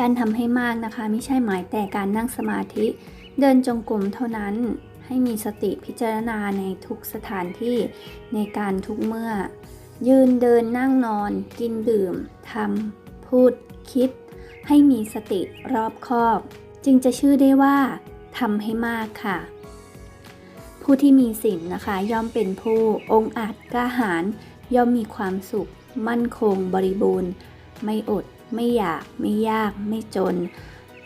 การทำให้มากนะคะไม่ใช่หมายแต่การนั่งสมาธิ เดินจงกรมเท่านั้น ให้มีสติพิจารณาในทุกสถานที่ในการทุกเมื่อ ยืนเดินนั่งนอน กินดื่มทำพูด คิด ให้มีสติรอบคอบ จึงจะชื่อได้ว่าทำให้มากค่ะ ผู้ที่มีศีลนะคะ ย่อมเป็นผู้องค์อาจกล้าหาญย่อมมีความสุข มั่นคงบริบูรณ์ ไม่อด ไม่อยากไม่ยากไม่จน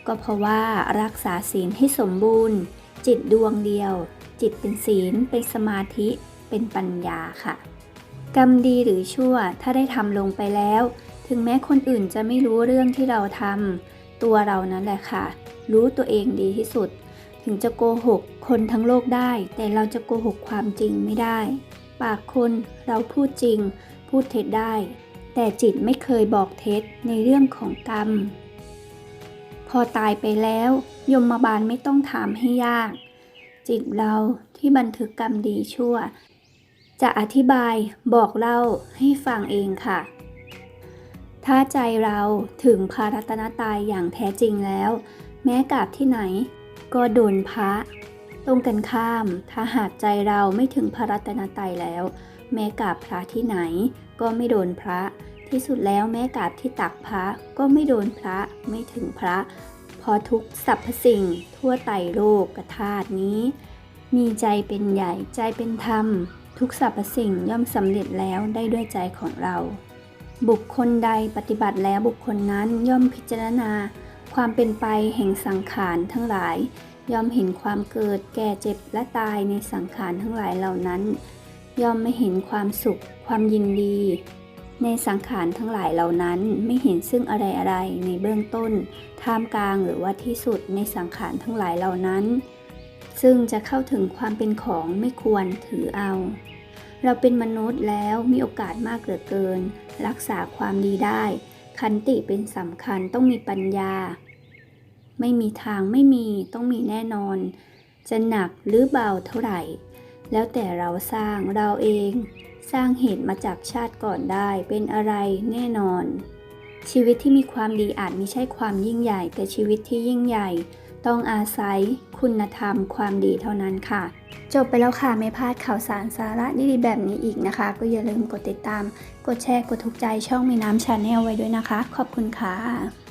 ก็เพราะว่ารักษาศีลให้สมบูรณ์ จิตดวงเดียว จิตเป็นศีล เป็นสมาธิ เป็นปัญญาค่ะ กรรมดีหรือชั่วถ้าได้ทำลงไปแล้ว ถึงแม้คนอื่นจะไม่รู้เรื่องที่เราทำตัวเรานั่นแหละค่ะ รู้ตัวเองดีที่สุด ถึงจะโกหกคนทั้งโลกได้ แต่เราจะโกหกความจริงไม่ได้ ปากคนเราพูดจริง พูดเท็จได้ แต่จิตไม่เคยบอกเท็จในเรื่องของกรรม พอตายไปแล้ว ยมบาลไม่ต้องถามให้ยาก จิตเราที่บันทึกกรรมดีชั่ว จะอธิบายบอกเล่าให้ฟังเองค่ะ ถ้าใจเราถึงพระรัตนตรัยอย่างแท้จริงแล้ว แม้กราบที่ไหน ก็โดนพระตรงกันข้าม ถ้าหากใจเราไม่ถึงพระรัตนตรัยแล้ว แม้กราบพระที่ไหน ก็ไม่โดนพระ ที่สุดแล้วแม้กราบที่ตักพระก็ไม่โดนพระไม่ถึงพระ พอทุกสรรพสิ่ง ทั่วไตรโลกกธาตุนี้ มีใจเป็นใหญ่ใจเป็นธรรม ทุกสรรพสิ่งย่อมสำเร็จแล้วได้ด้วยใจของเรา บุคคลใดปฏิบัติแล้วบุคคลนั้นย่อมพิจารณา ความเป็นไปแห่งสังขารทั้งหลายย่อมเห็นความเกิดแก่เจ็บและตายในสังขารทั้งหลายเหล่านั้น ย่อมไม่เห็นความสุข ความยินดี ในสังขารทั้งหลายเหล่านั้นไม่เห็นซึ่งอะไรอะไรในเบื้องต้น ท่ามกลางหรือว่าที่สุดในสังขารทั้งหลายเหล่านั้น ซึ่งจะเข้าถึงความเป็นของไม่ควรถือเอา เราเป็นมนุษย์แล้วมีโอกาสมากเหลือเกิน รักษาความดีได้ขันติเป็นสำคัญต้องมีปัญญา ไม่มีทางไม่มีต้องมีแน่นอน จะหนักหรือเบาเท่าไหร่ แล้วแต่เราสร้างเราเอง สร้างเหตุมาจากชาติก่อนได้เป็นอะไรแน่นอน ชีวิตที่มีความดีอาจไม่ใช่ความยิ่งใหญ่ แต่ชีวิตที่ยิ่งใหญ่ ต้องอาศัยคุณธรรมความดีเท่านั้นค่ะจบไปแล้วค่ะ ไม่พลาดข่าวสารสาระดีๆแบบนี้อีกนะคะ ก็อย่าลืมกดติดตาม กดแชร์ กดถูกใจช่องมีน้ำชาแนลไว้ด้วยนะคะ ขอบคุณค่ะ